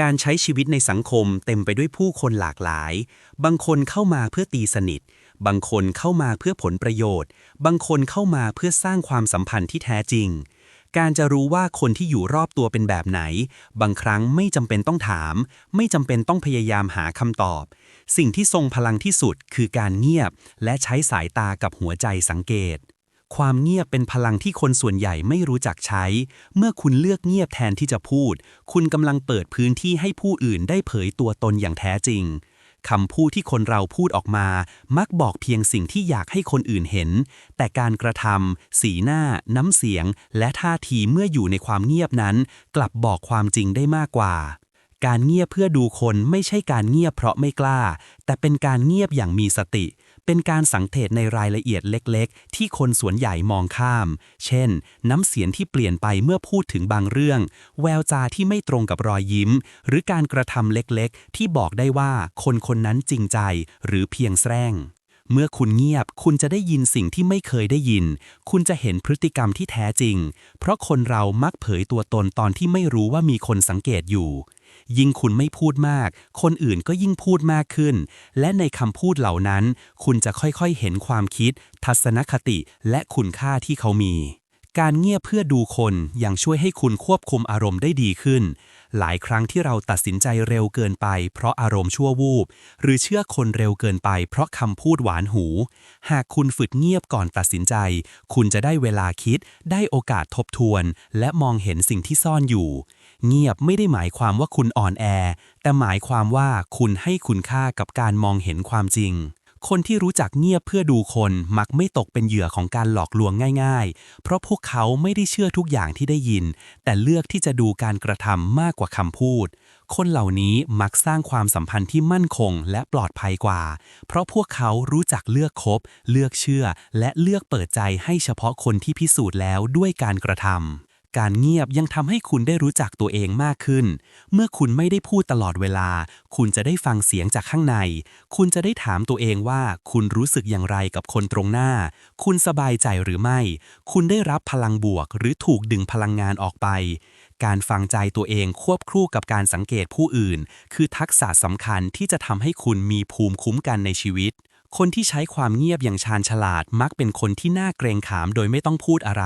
การใช้ชีวิตในสังคมเต็มไปด้วยผู้คนหลากหลาย บางคนเข้ามาเพื่อตีสนิท บางคนเข้ามาเพื่อผลประโยชน์ บางคนเข้ามาเพื่อสร้างความสัมพันธ์ที่แท้จริง การจะรู้ว่าคนที่อยู่รอบตัวเป็นแบบไหน บางครั้งไม่จำเป็นต้องถาม ไม่จำเป็นต้องพยายามหาคำตอบ สิ่งที่ทรงพลังที่สุดคือการเงียบ และใช้สายตากับหัวใจสังเกต ความเงียบเป็นพลังที่คนส่วนใหญ่ไม่รู้จักใช้ เมื่อคุณเลือกเงียบแทนที่จะพูด คุณกำลังเปิดพื้นที่ให้ผู้อื่นได้เผยตัวตนอย่างแท้จริงคำพูดที่คนเราพูดออกมา มักบอกเพียงสิ่งที่อยากให้คนอื่นเห็น แต่การกระทำสีหน้า น้ำเสียง และท่าทีเมื่ออยู่ในความเงียบนั้น กลับบอกความจริงได้มากกว่า การเงียบเพื่อดูคนไม่ใช่การเงียบเพราะไม่กล้า แต่เป็นการเงียบอย่างมีสติ เป็นการสังเกตในรายละเอียดเล็กๆ ที่คนส่วนใหญ่มองข้าม เช่น น้ำเสียงที่เปลี่ยนไปเมื่อพูดถึงบางเรื่อง แววจาที่ไม่ตรงกับรอยยิ้ม หรือการกระทำเล็กๆ ที่บอกได้ว่าคนคนนั้นจริงใจ หรือเพียงแสร้งเมื่อคุณเงียบ คุณจะได้ยินสิ่งที่ไม่เคยได้ยิน คุณจะเห็นพฤติกรรมที่แท้จริง เพราะคนเรามักเผยตัวตนตอนที่ไม่รู้ว่ามีคนสังเกตอยู่ ยิ่งคุณไม่พูดมาก คนอื่นก็ยิ่งพูดมากขึ้น และในคำพูดเหล่านั้น คุณจะค่อยๆเห็นความคิด ทัศนคติและคุณค่าที่เขามี การเงียบเพื่อดูคนยังช่วยให้คุณควบคุมอารมณ์ได้ดีขึ้น หลายครั้งที่เราตัดสินใจเร็วเกินไป เพราะอารมณ์ชั่ววูบ หรือเชื่อคนเร็วเกินไป เพราะคำพูดหวานหู หากคุณฝึกเงียบก่อนตัดสินใจ คุณจะได้เวลาคิด ได้โอกาสทบทวน และมองเห็นสิ่งที่ซ่อนอยู่ เงียบไม่ได้หมายความว่าคุณอ่อนแอ แต่หมายความว่าคุณให้คุณค่ากับการมองเห็นความจริง คนที่รู้จักเงียบเพื่อดูคนมักไม่ตกเป็นเหยื่อของการหลอกลวงง่าย ๆ เพราะพวกเขาไม่ได้เชื่อทุกอย่างที่ได้ยิน แต่เลือกที่จะดูการกระทำมากกว่าคำพูด คนเหล่านี้มักสร้างความสัมพันธ์ที่มั่นคงและปลอดภัยกว่า เพราะพวกเขารู้จักเลือกคบ เลือกเชื่อ และเลือกเปิดใจให้เฉพาะคนที่พิสูจน์แล้วด้วยการกระทำ การเงียบยังทำให้คุณได้รู้จักตัวเองมากขึ้น เมื่อคุณไม่ได้พูดตลอดเวลา คุณจะได้ฟังเสียงจากข้างใน คุณจะได้ถามตัวเองว่า คุณรู้สึกอย่างไรกับคนตรงหน้า คุณสบายใจหรือไม่ คุณได้รับพลังบวก หรือถูกดึงพลังงานออกไป การฟังใจตัวเองควบคู่กับการสังเกตผู้อื่น คือทักษะสำคัญที่จะทำให้คุณมีภูมิคุ้มกันในชีวิต คนที่ใช้ความเงียบอย่างชาญฉลาดมักเป็นคนที่น่าเกรงขามโดยไม่ต้องพูดอะไร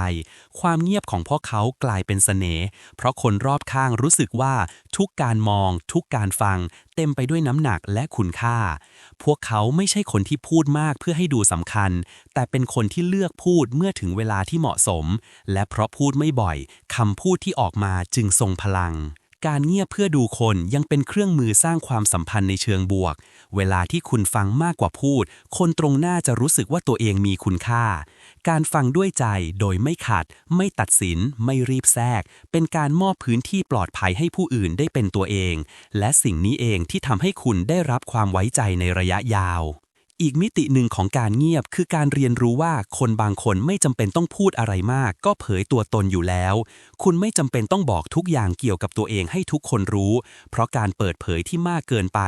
ความเงียบของพวกเขากลายเป็นเสน่ห์ เพราะคนรอบข้างรู้สึกว่าทุกการมอง ทุกการฟัง เต็มไปด้วยน้ำหนักและคุณค่า พวกเขาไม่ใช่คนที่พูดมากเพื่อให้ดูสำคัญ แต่เป็นคนที่เลือกพูดเมื่อถึงเวลาที่เหมาะสม และเพราะพูดไม่บ่อยคำพูดที่ออกมาจึงทรงพลัง การเงียบเพื่อดูคนยังเป็นเครื่องมือสร้างความสัมพันธ์ในเชิงบวก เวลาที่คุณฟังมากกว่าพูด คนตรงหน้าจะรู้สึกว่าตัวเองมีคุณค่า การฟังด้วยใจโดยไม่ขัด ไม่ตัดสิน ไม่รีบแทรก เป็นการมอบพื้นที่ปลอดภัยให้ผู้อื่นได้เป็นตัวเอง และสิ่งนี้เองที่ทำให้คุณได้รับความไว้ใจในระยะยาว อีกมิติหนึ่งของการเงียบคือการเรียนรู้ว่าคนบางคนไม่จำเป็นต้องพูดอะไรมาก ก็เผยตัวตนอยู่แล้ว คุณไม่จำเป็นต้องบอกทุกอย่างเกี่ยวกับตัวเองให้ทุกคนรู้ เพราะการเปิดเผยที่มากเกินไป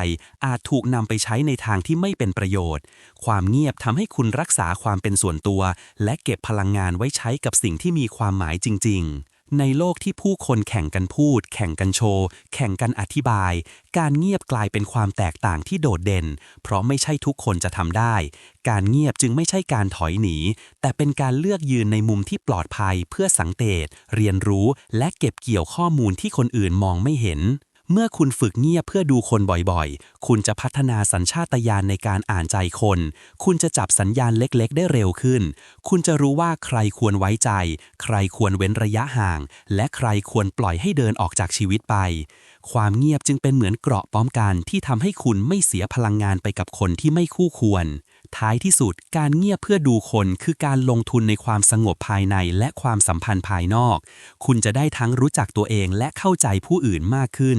อาจถูกนำไปใช้ในทางที่ไม่เป็นประโยชน์ ความเงียบทำให้คุณรักษาความเป็นส่วนตัว และเก็บพลังงานไว้ใช้กับสิ่งที่มีความหมายจริง ๆ ในโลกที่ผู้คนแข่งกันพูด แข่งกันโชว์ แข่งกันอธิบาย การเงียบกลายเป็นความแตกต่างที่โดดเด่น เพราะไม่ใช่ทุกคนจะทำได้ การเงียบจึงไม่ใช่การถอยหนี แต่เป็นการเลือกยืนในมุมที่ปลอดภัยเพื่อสังเกต เรียนรู้ และเก็บเกี่ยวข้อมูลที่คนอื่นมองไม่เห็น เมื่อคุณฝึกเงียบเพื่อดูคนบ่อยๆ คุณจะพัฒนาสัญชาตญาณในการอ่านใจคน คุณจะจับสัญญาณเล็กๆ ได้เร็วขึ้น คุณจะรู้ว่าใครควรไว้ใจ ใครควรเว้นระยะห่าง และใครควรปล่อยให้เดินออกจากชีวิตไป ความเงียบจึงเป็นเหมือนเกราะป้องกันที่ทำให้คุณไม่เสียพลังงานไปกับคนที่ไม่คู่ควร ท้ายที่สุดการเงียบเพื่อดูคนคือการลงทุนในความสงบภายในและความสัมพันธ์ภายนอก คุณจะได้ทั้งรู้จักตัวเองและเข้าใจผู้อื่นมากขึ้น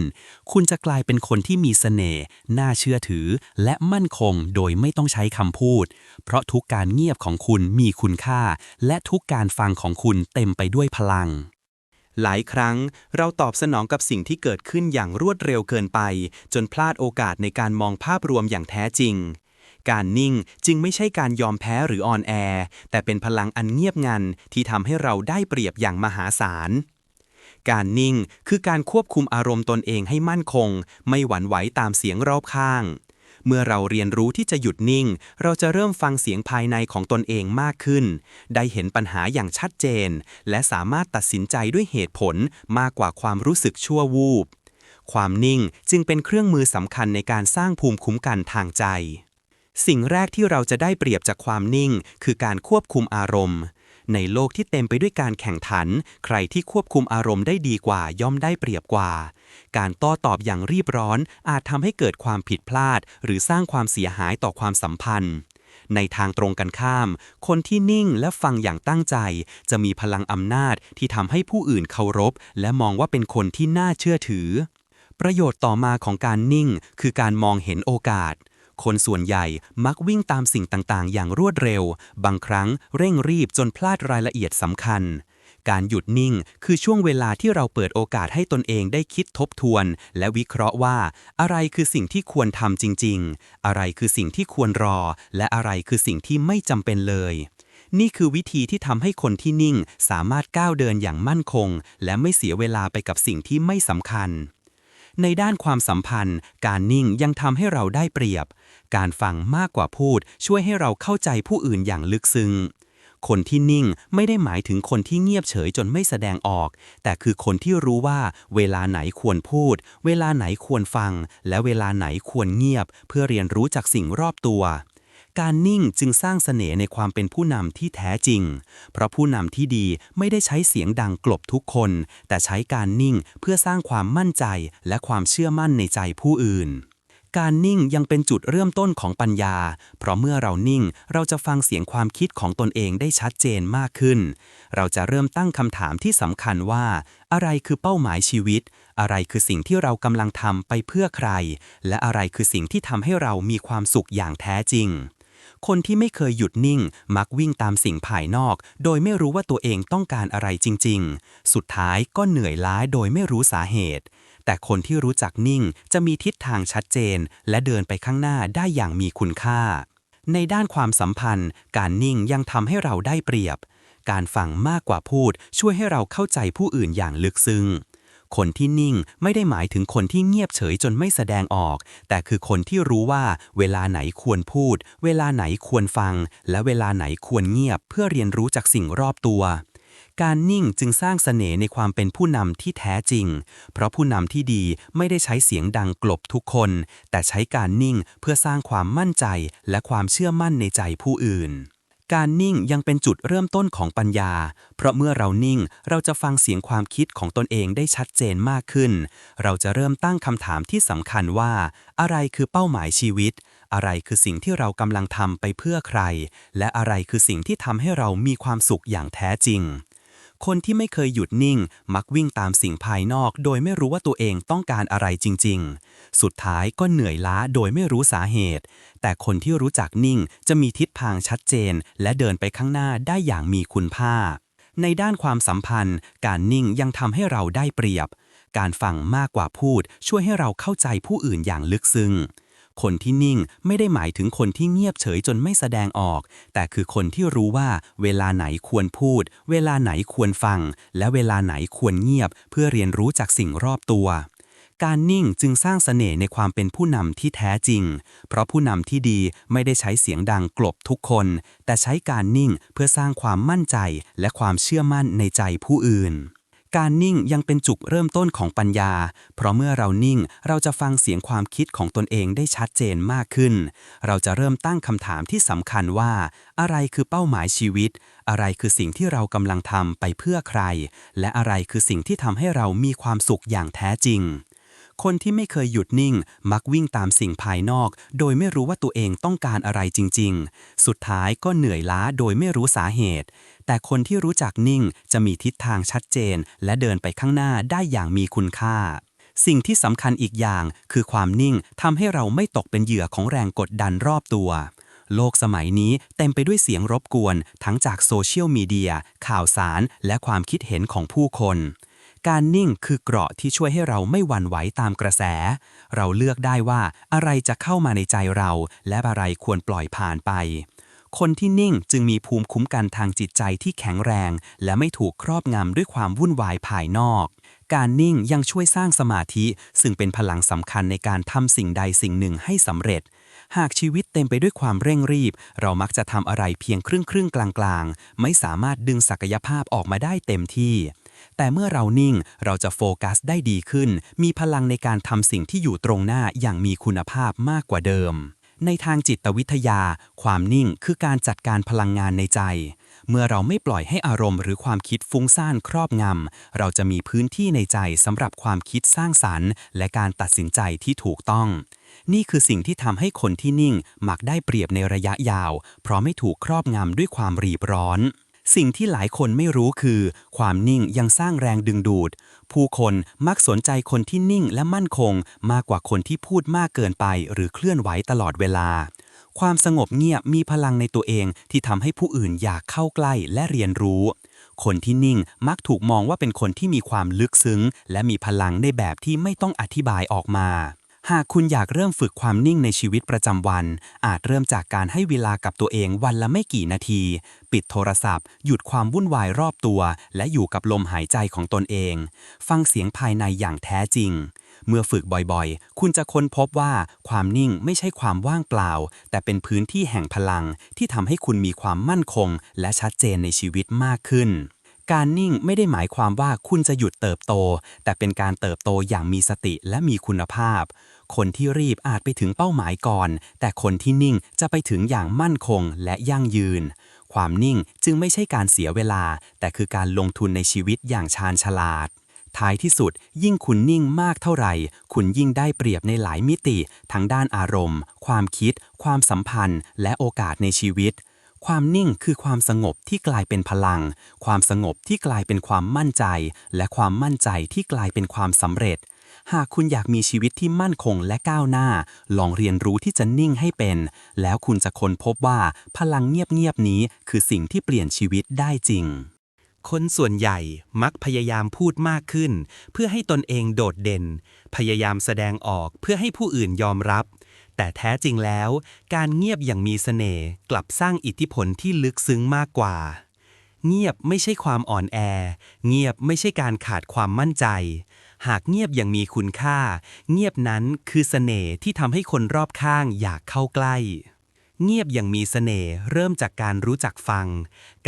คุณจะกลายเป็นคนที่มีเสน่ห์น่าเชื่อถือ และมั่นคงโดยไม่ต้องใช้คำพูด เพราะทุกการเงียบของคุณมีคุณค่า และทุกการฟังของคุณเต็มไปด้วยพลังหลายครั้งเราตอบสนองกับสิ่งที่เกิดขึ้นอย่างรวดเร็วเกินไป จนพลาดโอกาสในการมองภาพรวมอย่างแท้จริง การนิ่งจึงไม่ใช่การยอมแพ้หรืออ่อนแอ แต่เป็นพลังอันเงียบงันที่ทำให้เราได้เปรียบอย่างมหาศาลการนิ่งคือการควบคุมอารมณ์ตนเองให้มั่นคง ไม่หวั่นไหวตามเสียงรอบข้าง เมื่อเราเรียนรู้ที่จะหยุดนิ่ง เราจะเริ่มฟังเสียงภายในของตนเองมากขึ้น ได้เห็นปัญหาอย่างชัดเจน และสามารถตัดสินใจด้วยเหตุผลมากกว่าความรู้สึกชั่ววูบ ความนิ่งจึงเป็นเครื่องมือสำคัญในการสร้างภูมิคุ้มกันทางใจ สิ่งแรกที่เราจะได้เปรียบจากความนิ่ง คือการควบคุมอารมณ์ ในโลกที่เต็มไปด้วยการแข่งขัน ใครที่ควบคุมอารมณ์ได้ดีกว่าย่อมได้เปรียบกว่า การโต้ตอบอย่างรีบร้อน อาจทำให้เกิดความผิดพลาด หรือสร้างความเสียหายต่อความสัมพันธ์ ในทางตรงกันข้าม คนที่นิ่งและฟังอย่างตั้งใจ จะมีพลังอำนาจที่ทำให้ผู้อื่นเคารพ และมองว่าเป็นคนที่น่าเชื่อถือ ประโยชน์ต่อมาของการนิ่ง คือการมองเห็นโอกาส คนส่วนใหญ่มักวิ่งตามสิ่งต่างๆ อย่างรวดเร็ว บางครั้งเร่งรีบจนพลาดรายละเอียดสำคัญ การหยุดนิ่งคือช่วงเวลาที่เราเปิดโอกาสให้ตนเองได้คิดทบทวน และวิเคราะห์ว่า อะไรคือสิ่งที่ควรทำจริง ๆ อะไรคือสิ่งที่ควรรอ และอะไรคือสิ่งที่ไม่จำเป็นเลยนี่คือวิธีที่ทำให้คนที่นิ่งสามารถก้าวเดินอย่างมั่นคง และไม่เสียเวลาไปกับสิ่งที่ไม่สำคัญ ในด้านความสัมพันธ์ การนิ่งยังทำให้เราได้เปรียบ การฟังมากกว่าพูด ช่วยให้เราเข้าใจผู้อื่นอย่างลึกซึ้งคนที่นิ่งไม่ได้หมายถึงคนที่เงียบเฉยจนไม่แสดงออก แต่คือคนที่รู้ว่าเวลาไหนควรพูด เวลาไหนควรฟัง และเวลาไหนควรเงียบ เพื่อเรียนรู้จากสิ่งรอบตัว การนิ่งจึงสร้างเสน่ห์ในความเป็นผู้นำที่แท้จริง เพราะผู้นำที่ดีไม่ได้ใช้เสียงดังกลบทุกคน แต่ใช้การนิ่งเพื่อสร้างความมั่นใจและความเชื่อมั่นในใจผู้อื่น การนิ่งยังเป็นจุดเริ่มต้นของปัญญา เพราะเมื่อเรานิ่งเราจะฟังเสียงความคิดของตนเองได้ชัดเจนมากขึ้น เราจะเริ่มตั้งคำถามที่สำคัญว่า อะไรคือเป้าหมายชีวิต อะไรคือสิ่งที่เรากำลังทำไปเพื่อใคร และอะไรคือสิ่งที่ทำให้เรามีความสุขอย่างแท้จริง คนที่ไม่เคยหยุดนิ่ง มักวิ่งตามสิ่งภายนอก โดยไม่รู้ว่าตัวเองต้องการอะไรจริง ๆ สุดท้ายก็เหนื่อยล้าโดยไม่รู้สาเหตุ แต่คนที่รู้จักนิ่งจะมีทิศทางชัดเจน และเดินไปข้างหน้าได้อย่างมีคุณค่า ในด้านความสัมพันธ์ การนิ่งยังทำให้เราได้เปรียบ การฟังมากกว่าพูดช่วยให้เราเข้าใจผู้อื่นอย่างลึกซึ้ง คนที่นิ่งไม่ได้หมายถึงคนที่เงียบเฉยจนไม่แสดงออก แต่คือคนที่รู้ว่าเวลาไหนควรพูด เวลาไหนควรฟัง และเวลาไหนควรเงียบ เพื่อเรียนรู้จากสิ่งรอบตัวการนิ่งจึงสร้างเสน่ห์ในความเป็นผู้นำที่แท้จริง เพราะผู้นำที่ดีไม่ได้ใช้เสียงดังกลบทุกคน แต่ใช้การนิ่งเพื่อสร้างความมั่นใจและความเชื่อมั่นในใจผู้อื่น การนิ่งยังเป็นจุดเริ่มต้นของปัญญา เพราะเมื่อเรานิ่งเราจะฟังเสียงความคิดของตนเองได้ชัดเจนมากขึ้น เราจะเริ่มตั้งคำถามที่สำคัญว่า อะไรคือเป้าหมายชีวิต อะไรคือสิ่งที่เรากำลังทำไปเพื่อใคร และอะไรคือสิ่งที่ทำให้เรามีความสุขอย่างแท้จริง คนที่ไม่เคยหยุดนิ่ง มักวิ่งตามสิ่งภายนอก โดยไม่รู้ว่าตัวเองต้องการอะไรจริง ๆ สุดท้ายก็เหนื่อยล้าโดยไม่รู้สาเหตุ แต่คนที่รู้จักนิ่งจะมีทิศทางชัดเจน และเดินไปข้างหน้าได้อย่างมีคุณค่า ในด้านความสัมพันธ์ การนิ่งยังทำให้เราได้เปรียบ การฟังมากกว่าพูดช่วยให้เราเข้าใจผู้อื่นอย่างลึกซึ้ง คนที่นิ่งไม่ได้หมายถึงคนที่เงียบเฉยจนไม่แสดงออก แต่คือคนที่รู้ว่าเวลาไหนควรพูด เวลาไหนควรฟัง และเวลาไหนควรเงียบ เพื่อเรียนรู้จากสิ่งรอบตัวการนิ่งจึงสร้างเสน่ห์ในความเป็นผู้นำที่แท้จริง เพราะผู้นำที่ดีไม่ได้ใช้เสียงดังกลบทุกคน แต่ใช้การนิ่งเพื่อสร้างความมั่นใจและความเชื่อมั่นในใจผู้อื่น การนิ่งยังเป็นจุดเริ่มต้นของปัญญา เพราะเมื่อเรานิ่งเราจะฟังเสียงความคิดของตนเองได้ชัดเจนมากขึ้น เราจะเริ่มตั้งคำถามที่สำคัญว่า อะไรคือเป้าหมายชีวิต อะไรคือสิ่งที่เรากำลังทำไปเพื่อใคร และอะไรคือสิ่งที่ทำให้เรามีความสุขอย่างแท้จริง คนที่ไม่เคยหยุดนิ่ง มักวิ่งตามสิ่งภายนอก โดยไม่รู้ว่าตัวเองต้องการอะไรจริง ๆ สุดท้ายก็เหนื่อยล้าโดยไม่รู้สาเหตุ แต่คนที่รู้จักนิ่งจะมีทิศทางชัดเจน และเดินไปข้างหน้าได้อย่างมีคุณค่า สิ่งที่สำคัญอีกอย่างคือความนิ่งทำให้เราไม่ตกเป็นเหยื่อของแรงกดดันรอบตัวโลกสมัยนี้เต็มไปด้วยเสียงรบกวน ทั้งจากโซเชียลมีเดีย ข่าวสาร และความคิดเห็นของผู้คน การนิ่งคือเกราะที่ช่วยให้เราไม่หวั่นไหวตามกระแส เราเลือกได้ว่าอะไรจะเข้ามาในใจเรา และอะไรควรปล่อยผ่านไป คนที่นิ่งจึงมีภูมิคุ้มกันทางจิตใจที่แข็งแรง และไม่ถูกครอบงำด้วยความวุ่นวายภายนอก การนิ่งยังช่วยสร้างสมาธิ ซึ่งเป็นพลังสำคัญในการทำสิ่งใดสิ่งหนึ่งให้สำเร็จหากชีวิตเต็มไปด้วยความเร่งรีบ เรามักจะทำอะไรเพียงครึ่งครึ่งกลางๆ ไม่สามารถดึงศักยภาพออกมาได้เต็มที่ แต่เมื่อเรานิ่งเราจะโฟกัสได้ดีขึ้น มีพลังในการทำสิ่งที่อยู่ตรงหน้าอย่างมีคุณภาพมากกว่าเดิม ในทางจิตวิทยา ความนิ่งคือการจัดการพลังงานในใจ เมื่อเราไม่ปล่อยให้อารมณ์หรือความคิดฟุ้งซ่านครอบงำ เราจะมีพื้นที่ในใจสำหรับความคิดสร้างสรรค์ และการตัดสินใจที่ถูกต้องนี่คือสิ่งที่ทำให้คนที่นิ่ง มักได้เปรียบในระยะยาว เพราะไม่ถูกครอบงำด้วยความรีบร้อน สิ่งที่หลายคนไม่รู้คือ ความนิ่งยังสร้างแรงดึงดูด ผู้คนมักสนใจคนที่นิ่งและมั่นคง มากกว่าคนที่พูดมากเกินไป หรือเคลื่อนไหวตลอดเวลา ความสงบเงียบมีพลังในตัวเองที่ทำให้ผู้อื่นอยากเข้าใกล้และเรียนรู้ คนที่นิ่งมักถูกมองว่าเป็นคนที่มีความลึกซึ้ง และมีพลังในแบบที่ไม่ต้องอธิบายออกมา หากคุณอยากเริ่มฝึกความนิ่งในชีวิตประจำวัน อาจเริ่มจากการให้เวลากับตัวเองวันละไม่กี่นาที ปิดโทรศัพท์ หยุดความวุ่นวายรอบตัว และอยู่กับลมหายใจของตนเอง ฟังเสียงภายในอย่างแท้จริง เมื่อฝึกบ่อยๆ คุณจะค้นพบว่าความนิ่งไม่ใช่ความว่างเปล่า แต่เป็นพื้นที่แห่งพลังที่ทำให้คุณมีความมั่นคง และชัดเจนในชีวิตมากขึ้น การนิ่งไม่ได้หมายความว่าคุณจะหยุดเติบโต แต่เป็นการเติบโตอย่างมีสติและมีคุณภาพ คนที่รีบอาจไปถึงเป้าหมายก่อน แต่คนที่นิ่งจะไปถึงอย่างมั่นคงและยั่งยืน ความนิ่งจึงไม่ใช่การเสียเวลา แต่คือการลงทุนในชีวิตอย่างชาญฉลาด ท้ายที่สุด ยิ่งคุณนิ่งมากเท่าไหร่ คุณยิ่งได้เปรียบในหลายมิติ ทั้งด้านอารมณ์ ความคิด ความสัมพันธ์ และโอกาสในชีวิต ความนิ่งคือความสงบที่กลายเป็นพลัง ความสงบที่กลายเป็นความมั่นใจ และความมั่นใจที่กลายเป็นความสำเร็จ หากคุณอยากมีชีวิตที่มั่นคงและก้าวหน้า ลองเรียนรู้ที่จะนิ่งให้เป็น แล้วคุณจะค้นพบว่าพลังเงียบๆนี้คือสิ่งที่เปลี่ยนชีวิตได้จริงคนส่วนใหญ่มักพยายามพูดมากขึ้น เพื่อให้ตนเองโดดเด่น พยายามแสดงออกเพื่อให้ผู้อื่นยอมรับ แต่แท้จริงแล้ว การเงียบอย่างมีเสน่ห์กลับสร้างอิทธิพลที่ลึกซึ้งมากกว่า เงียบไม่ใช่ความอ่อนแอ เงียบไม่ใช่การขาดความมั่นใจ หากเงียบอย่างมีคุณค่า เงียบนั้นคือเสน่ห์ที่ทำให้คนรอบข้างอยากเข้าใกล้เงียบอย่างมีเสน่ห์เริ่มจากการรู้จักฟัง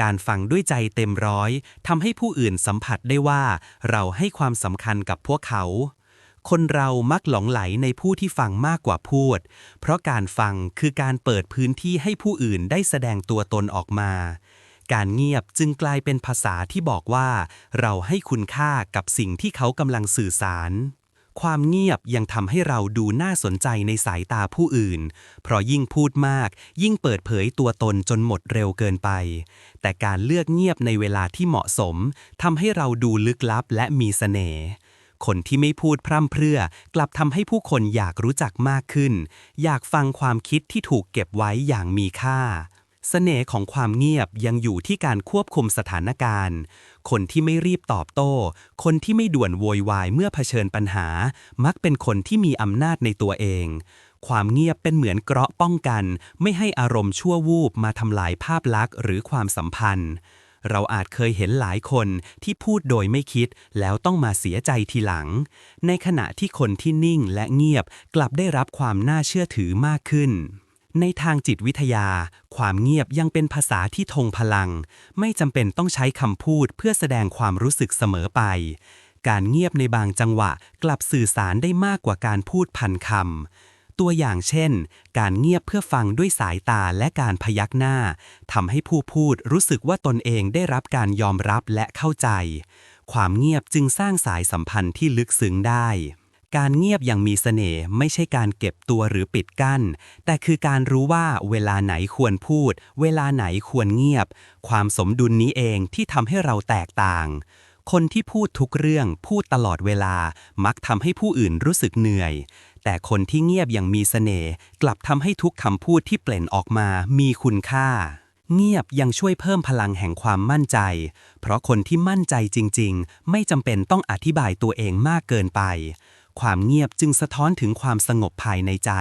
การฟังด้วยใจเต็มร้อยทำให้ผู้อื่นสัมผัสได้ว่า เราให้ความสำคัญกับพวกเขา คนเรามักหลงไหลในผู้ที่ฟังมากกว่าพูด เพราะการฟังคือการเปิดพื้นที่ให้ผู้อื่นได้แสดงตัวตนออกมา การเงียบจึงกลายเป็นภาษาที่บอกว่า เราให้คุณค่ากับสิ่งที่เขากำลังสื่อสาร ความเงียบยังทำให้เราดูน่าสนใจในสายตาผู้อื่น เพราะยิ่งพูดมาก ยิ่งเปิดเผยตัวตนจนหมดเร็วเกินไป แต่การเลือกเงียบในเวลาที่เหมาะสมทำให้เราดูลึกลับและมีเสน่ห์ คนที่ไม่พูดพร่ำเพรื่อ กลับทำให้ผู้คนอยากรู้จักมากขึ้น อยากฟังความคิดที่ถูกเก็บไว้อย่างมีค่าเสน่ห์ของความเงียบยังอยู่ที่การควบคุมสถานการณ์ คนที่ไม่รีบตอบโต้ คนที่ไม่ด่วนโวยวายเมื่อเผชิญปัญหา มักเป็นคนที่มีอำนาจในตัวเอง ความเงียบเป็นเหมือนเกราะป้องกัน ไม่ให้อารมณ์ชั่ววูบมาทำลายภาพลักษณ์หรือความสัมพันธ์ เราอาจเคยเห็นหลายคนที่พูดโดยไม่คิดแล้วต้องมาเสียใจทีหลัง ในขณะที่คนที่นิ่งและเงียบกลับได้รับความน่าเชื่อถือมากขึ้น ในทางจิตวิทยา ความเงียบยังเป็นภาษาที่ทงพลัง ไม่จำเป็นต้องใช้คำพูดเพื่อแสดงความรู้สึกเสมอไป การเงียบในบางจังหวะกลับสื่อสารได้มากกว่าการพูดพันคำ ตัวอย่างเช่น การเงียบเพื่อฟังด้วยสายตาและการพยักหน้าทำให้ผู้พูดรู้สึกว่าตนเองได้รับการยอมรับและเข้าใจ ความเงียบจึงสร้างสายสัมพันธ์ที่ลึกซึ้งได้ การเงียบอย่างมีเสน่ห์ไม่ใช่การเก็บตัวหรือปิดกั้น แต่คือการรู้ว่าเวลาไหนควรพูด เวลาไหนควรเงียบ ความสมดุลนี้เองที่ทำให้เราแตกต่างคนที่พูดทุกเรื่องพูดตลอดเวลามักทำให้ผู้อื่นรู้สึกเหนื่อย แต่คนที่เงียบอย่างมีเสน่ห์กลับทำให้ทุกคำพูดที่เปล่งออกมามีคุณค่า เงียบยังช่วยเพิ่มพลังแห่งความมั่นใจ เพราะคนที่มั่นใจจริง ๆ ไม่จำเป็นต้องอธิบายตัวเองมากเกินไป ความเงียบจึงสะท้อนถึงความสงบภายในใจ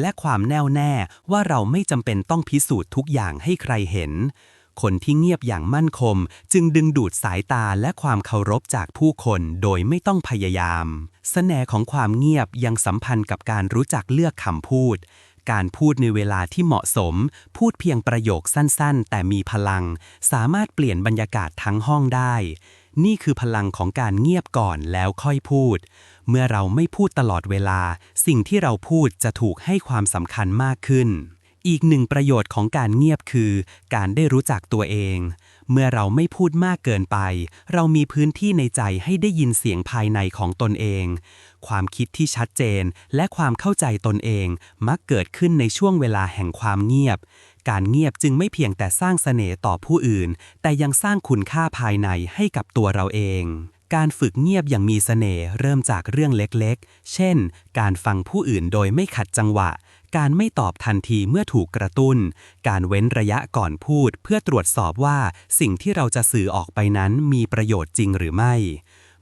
และความแน่วแน่ว่าเราไม่จำเป็นต้องพิสูจน์ทุกอย่างให้ใครเห็น คนที่เงียบอย่างมั่นคงจึงดึงดูดสายตาและความเคารพจากผู้คนโดยไม่ต้องพยายามเสน่ห์ของความเงียบยังสัมพันธ์กับการรู้จักเลือกคำพูด การพูดในเวลาที่เหมาะสม พูดเพียงประโยคสั้นๆ แต่มีพลัง สามารถเปลี่ยนบรรยากาศทั้งห้องได้ นี่คือพลังของการเงียบก่อนแล้วค่อยพูด เมื่อเราไม่พูดตลอดเวลา สิ่งที่เราพูดจะถูกให้ความสำคัญมากขึ้น อีกหนึ่งประโยชน์ของการเงียบคือ การได้รู้จักตัวเอง เมื่อเราไม่พูดมากเกินไป เรามีพื้นที่ในใจให้ได้ยินเสียงภายในของตนเอง ความคิดที่ชัดเจนและความเข้าใจตนเอง มักเกิดขึ้นในช่วงเวลาแห่งความเงียบ การเงียบจึงไม่เพียงแต่สร้างเสน่ห์ต่อผู้อื่น แต่ยังสร้างคุณค่าภายในให้กับตัวเราเองการฝึกเงียบอย่างมีเสน่ห์เริ่มจากเรื่องเล็กๆ เช่น การฟังผู้อื่นโดยไม่ขัดจังหวะ การไม่ตอบทันทีเมื่อถูกกระตุ้น การเว้นระยะก่อนพูดเพื่อตรวจสอบว่าสิ่งที่เราจะสื่อออกไปนั้นมีประโยชน์จริงหรือไม่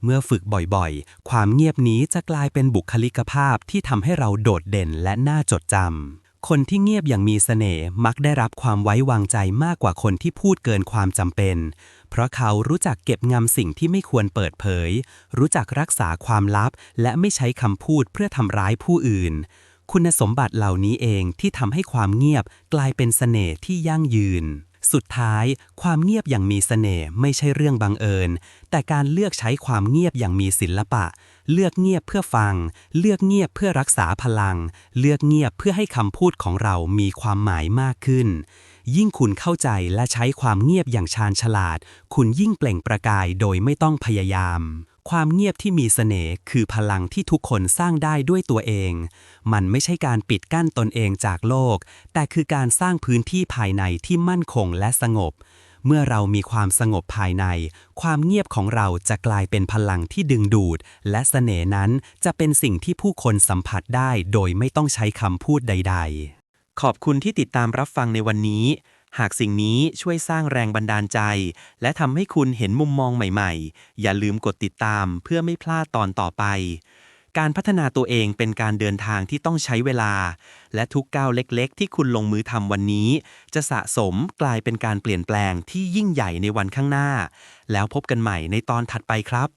เมื่อฝึกบ่อยๆ ความเงียบนี้จะกลายเป็นบุคลิกภาพที่ทำให้เราโดดเด่นและน่าจดจำคนที่เงียบอย่างมีเสน่ห์มักได้รับความไว้วางใจมากกว่าคนที่พูดเกินความจำเป็น เพราะเขารู้จักเก็บงำสิ่งที่ไม่ควรเปิดเผย รู้จักรักษาความลับ และไม่ใช้คำพูดเพื่อทำร้ายผู้อื่น คุณสมบัติเหล่านี้เองที่ทำให้ความเงียบกลายเป็นเสน่ห์ที่ยั่งยืน สุดท้าย ความเงียบอย่างมีเสน่ห์ไม่ใช่เรื่องบังเอิญ แต่การเลือกใช้ความเงียบอย่างมีศิลปะ เลือกเงียบเพื่อฟัง เลือกเงียบเพื่อรักษาพลัง เลือกเงียบเพื่อให้คำพูดของเรามีความหมายมากขึ้น ยิ่งคุณเข้าใจและใช้ความเงียบอย่างชาญฉลาด คุณยิ่งเปล่งประกายโดยไม่ต้องพยายาม ความเงียบที่มีเสน่ห์คือพลังที่ทุกคนสร้างได้ด้วยตัวเอง มันไม่ใช่การปิดกั้นตนเองจากโลก แต่คือการสร้างพื้นที่ภายในที่มั่นคงและสงบ เมื่อเรามีความสงบภายใน ความเงียบของเราจะกลายเป็นพลังที่ดึงดูด และเสน่ห์นั้นจะเป็นสิ่งที่ผู้คนสัมผัสได้โดยไม่ต้องใช้คำพูดใด ๆ ขอบคุณที่ติดตามรับฟังในวันนี้ หากสิ่งนี้ช่วยสร้างแรงบันดาลใจ และทำให้คุณเห็นมุมมองใหม่ๆ อย่าลืมกดติดตามเพื่อไม่พลาดตอนต่อไป การพัฒนาตัวเองเป็นการเดินทางที่ต้องใช้เวลา และทุกก้าวเล็กๆ ที่คุณลงมือทำวันนี้ จะสะสมกลายเป็นการเปลี่ยนแปลงที่ยิ่งใหญ่ในวันข้างหน้า แล้วพบกันใหม่ในตอนถัดไปครับ